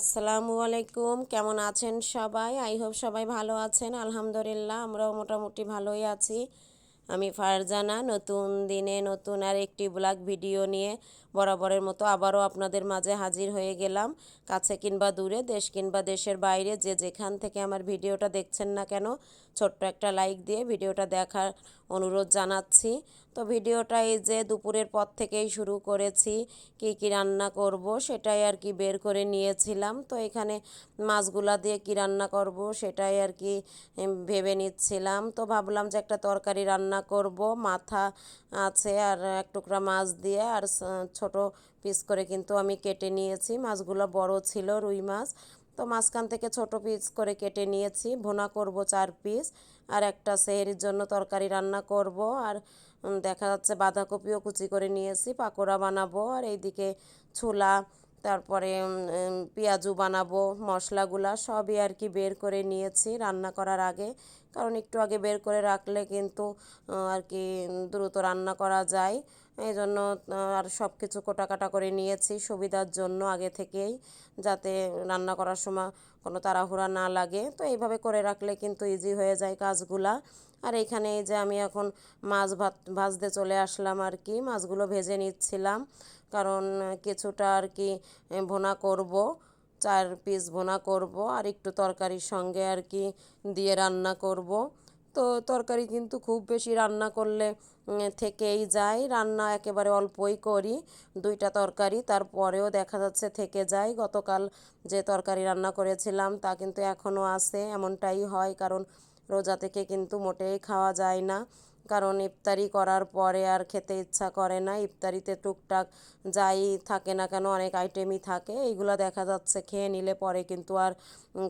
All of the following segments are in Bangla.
আসসালামু আলাইকুম। কেমন আছেন সবাই? আই হোপ সবাই ভালো আছেন। আলহামদুলিল্লাহ, আমরাও মোটামুটি ভালোই আছি। আমি ফারজানা, নতুন দিনে নতুন আর একটি ব্লগ ভিডিও নিয়ে বরাবরের মতো আবারও আপনাদের মাঝে হাজির হয়ে গেলাম। কাছে কিংবা দূরে, দেশ কিংবা দেশের বাইরে, যে যেখান থেকে আমার ভিডিওটা দেখছেন না কেন, ছোট্ট একটা লাইক দিয়ে ভিডিওটা দেখার অনুরোধ জানাচ্ছি। তো ভিডিওটা এই যে দুপুরের পর থেকেই শুরু করেছি, কি কি রান্না করব সেটাই আর কি বের করে নিয়েছিলাম। তো এখানে মাছগুলা দিয়ে কি রান্না করব সেটাই আর কি ভেবে নিচ্ছিলাম। তো ভাবলাম যে একটা তরকারি রান্না করব, মাথা আছে আর এক টুকরা মাছ দিয়ে আর ছোট পিস করে কিন্তু আমি কেটে নিয়েছি। মাছগুলো বড় ছিল, রুই মাছ। তো মাঝখান থেকে ছোট পিস করে কেটে নিয়েছি, ভোনা করব চার পিস। আর একটা সেহেরির জন্য তরকারি রান্না করব। আর দেখা যাচ্ছে বাঁধাকপিও কুচি করে নিয়েছি, পাকোড়া বানাবো, আর এইদিকে ছোলা, তারপরে পেঁয়াজু বানাবো, মশলাগুলা সবই আর কি বের করে নিয়েছি রান্না করার আগে। কারণ একটু আগে বের করে রাখলে কিন্তু আর কি দ্রুত রান্না করা যায়। এই জন্য আর সব কিছু কোটাকাটা করে নিয়েছি সুবিধার জন্য আগে থেকেই, যাতে রান্না করার সময় কোনো তাড়াহুড়া না লাগে। তো এইভাবে করে রাখলে কিন্তু ইজি হয়ে যায় কাজগুলা। আর এখানে যে আমি এখন মাছ ভাত, ভাজতে চলে আসলাম আর কি। মাছগুলো ভেজে নিচ্ছিলাম। কারণ কিছুটা আর কি ভোনা করব, চার পিস ভোনা করব আর একটু তরকারির সঙ্গে আর কি দিয়ে রান্না করব। তো তরকারি কিন্তু খুব বেশি রান্না করলে থেকেই যায়। রান্না একেবারে অল্পই করি, দুইটা তরকারি। তারপরেও দেখা যাচ্ছে থেকে যায়। গতকাল যে তরকারি রান্না করেছিলাম তা কিন্তু এখনও আছে, এমনটাই হয়। কারণ রোজা থেকে কিন্তু মোটেই খাওয়া যায় না। কারণ ইফতারি করার পরে আর খেতে ইচ্ছা করে না। ইফতারিতে টুকটাক যাই থাকে না কেন, অনেক আইটেমই থাকে। এইগুলো দেখা যাচ্ছে, খেয়ে নিলে পরে কিন্তু আর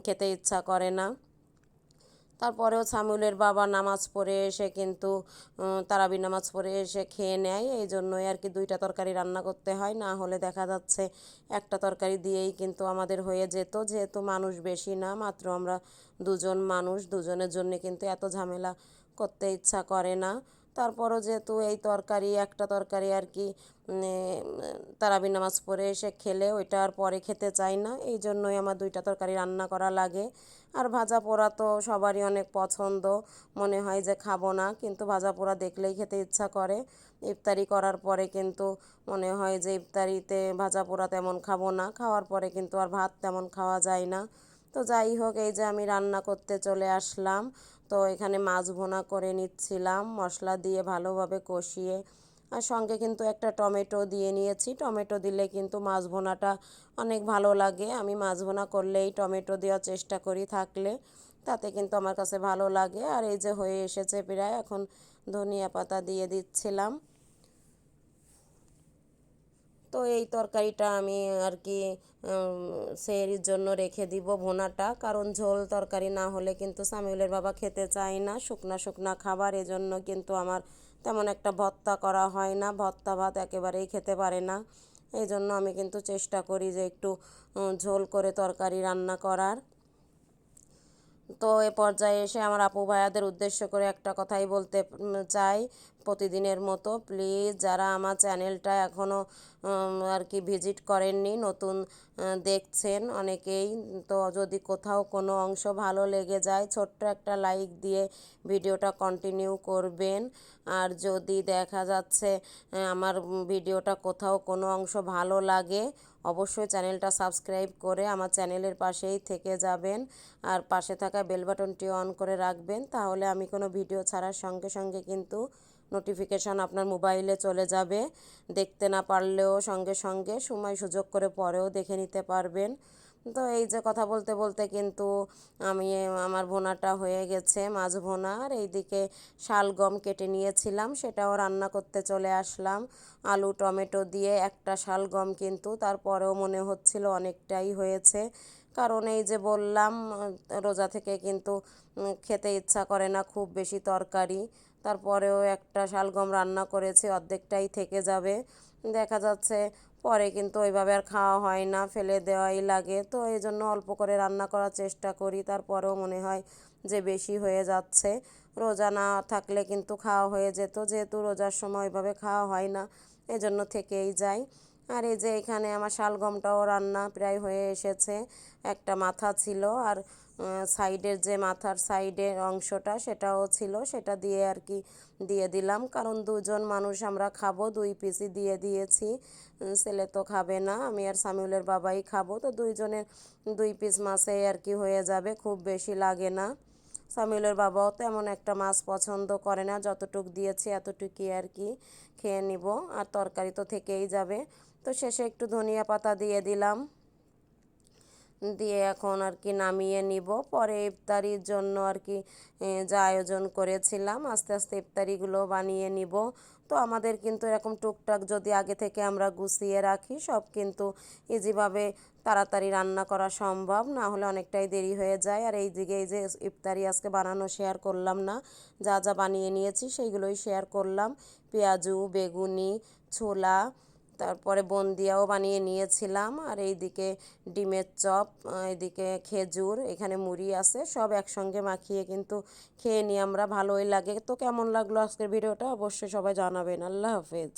খেতে ইচ্ছা করে না। তারপরেও সামুলের বাবা নামাজ পড়ে এসে কিন্তু তারাবি নামাজ পড়ে এসে খেয়ে নেয়। এই জন্যই আর কি দুইটা তরকারি রান্না করতে হয়। না হলে দেখা যাচ্ছে একটা তরকারি দিয়েই কিন্তু আমাদের হয়ে যেত। যেহেতু মানুষ বেশি না, মাত্র আমরা দুজন মানুষ। দুজনের জন্য কিন্তু এত ঝামেলা করতে ইচ্ছা করে না। তারপরও যেহেতু এই তরকারি, একটা তরকারি আর কি তারাবি নামাজ পড়ে এসে খেলে, ওইটা আর পরে খেতে চাই না। এই জন্যই আমার দুইটা তরকারি রান্না করা লাগে। আর ভাজা পোড়া তো সবারই অনেক পছন্দ। মনে হয় যে খাব না, কিন্তু ভাজা পোড়া দেখলেই খেতে ইচ্ছা করে। ইফতারি করার পরে কিন্তু মনে হয় যে ইফতারিতে ভাজা পোড়া তেমন খাব না, খাওয়ার পরে কিন্তু আর ভাত তেমন খাওয়া যায় না। তো যাই হোক, এই যে আমি রান্না করতে চলে আসলাম। তো এখানে মাছ ভোনা করে নিচ্ছিলাম, মশলা দিয়ে ভালোভাবে কষিয়ে। আর সঙ্গে কিন্তু একটা টমেটো দিয়ে নিয়েছি। টমেটো দিলে কিন্তু মাছ ভোনাটা অনেক ভালো লাগে। আমি মাছ ভোনা করলেই টমেটো দেওয়ার চেষ্টা করি থাকলে, তাতে কিন্তু আমার কাছে ভালো লাগে। আর এই যে হয়ে এসেছে প্রায়, এখন ধনিয়া পাতা দিয়ে দিচ্ছিলাম। তো এই তরকারিটা আমি আর কি সেহরির জন্য রেখে দিব ভোনাটা। কারণ ঝোল তরকারি না হলে কিন্তু সামিউলের বাবা খেতে চায় না। শুকনা শুকনা খাবার, এজন্য কিন্তু আমার তেমন একটা ভত্তা করা হয় না। ভত্তা ভাত একেবারেই খেতে পারে না। এই জন্য আমি কিন্তু চেষ্টা করি যে একটু ঝোল করে তরকারি রান্না করার। তো এ পর্যায়ে এসে আমার আপু ভাইয়াদের উদ্দেশ্য করে একটা কথাই বলতে চাই প্রতিদিনের মতো। প্লিজ যারা আমার চ্যানেলটা এখনও আর কি ভিজিট করেননি, নতুন দেখছেন অনেকেই, তো যদি কোথাও কোনো অংশ ভালো লেগে যায়, ছোট্ট একটা লাইক দিয়ে ভিডিওটা কন্টিনিউ করবেন। আর যদি দেখা যাচ্ছে আমার ভিডিওটা কোথাও কোনো অংশ ভালো লাগে, অবশ্যই চ্যানেলটা সাবস্ক্রাইব করে আমার চ্যানেলের পাশেই থেকে যাবেন। আর পাশে থাকা বেল বাটনটি অন করে রাখবেন, তাহলে আমি কোনো ভিডিও ছাড়ার সঙ্গে সঙ্গে কিন্তু নোটিফিকেশান আপনার মোবাইলে চলে যাবে। দেখতে না পারলেও সঙ্গে সঙ্গে সময় সুযোগ করে পরেও দেখে নিতে পারবেন। তো এই যে কথা বলতে বলতে কিন্তু আমি, আমার ভোনাটা হয়ে গেছে, মাছ ভোনা। আর এইদিকে শালগম কেটে নিয়েছিলাম, সেটাও রান্না করতে চলে আসলাম। আলু, টমেটো দিয়ে একটা শালগম কিন্তু তারপরেও মনে হচ্ছিল অনেকটাই হয়েছে। কারণ এই যে বললাম, রোজা থেকে কিন্তু খেতে ইচ্ছা করে না, খুব বেশি তরকারি। তারপরেও একটা শালগম রান্না করেছি, অর্ধেকটাই থেকে যাবে। দেখা যাচ্ছে পরে কিন্তু ওইভাবে আর খাওয়া হয় না, ফেলে দেওয়াই লাগে। তো এই জন্য অল্প করে রান্না করার চেষ্টা করি, তারপরেও মনে হয় যে বেশি হয়ে যাচ্ছে। রোজা না থাকলে কিন্তু খাওয়া হয়ে যেত, যেহেতু রোজার সময় ওইভাবে খাওয়া হয় না, এজন্য থেকেই যায়। আর এই যে এখানে আমার শালগমটাও রান্না প্রায় হয়ে এসেছে। একটা মাথা ছিল আর সাইডের যে মাথার সাইডের অংশটা সেটাও ছিল, সেটা দিয়ে আর কি দিয়ে দিলাম। কারণ দুজন মানুষ আমরা খাব, দুই পিসই দিয়ে দিয়েছি। ছেলে তো খাবে না, আমি আর সামিউলের বাবাই খাব। তো দুইজনের, দুই পিস মাছেই আর কি হয়ে যাবে, খুব বেশি লাগে না। সামিউলের বাবাও তেমন একটা মাছ পছন্দ করে না, যতটুক দিয়েছি এতটুকুই আর কি খেয়ে নিব। আর তরকারি তো থেকেই যাবে। তো শেষে একটু ধনিয়া পাতা দিয়ে দিলাম। দিয়ে এখন আর কি নামিয়ে নিব। পরে ইফতারির জন্য আর কি যা আয়োজন করেছিলাম, আস্তে আস্তে ইফতারিগুলো বানিয়ে নিব। তো আমাদের কিন্তু এরকম টুকটাক যদি আগে থেকে আমরা গুছিয়ে রাখি, সব কিন্তু ইজিভাবে তাড়াতাড়ি রান্না করা সম্ভব। না হলে অনেকটাই দেরি হয়ে যায়। আর এই দিকে এই যে ইফতারি আজকে বানানো শেয়ার করলাম না, যা যা বানিয়ে নিয়েছি সেইগুলোই শেয়ার করলাম। পেঁয়াজু, বেগুনি, ছোলা তারপরে বন্দিয়াও বানিয়ে নিয়েছিলাম। আর এইদিকে ডিমের চপ এইদিকে খেজুর, এখানে মুড়ি আছে, সব একসঙ্গে মাখিয়ে কিন্তু খেয়ে নিই, আমরা ভালোই লাগে। তো কেমন লাগল আজকের ভিডিওটা? অবশ্যই সবাই জানাবেন। আল্লাহ হাফেজ।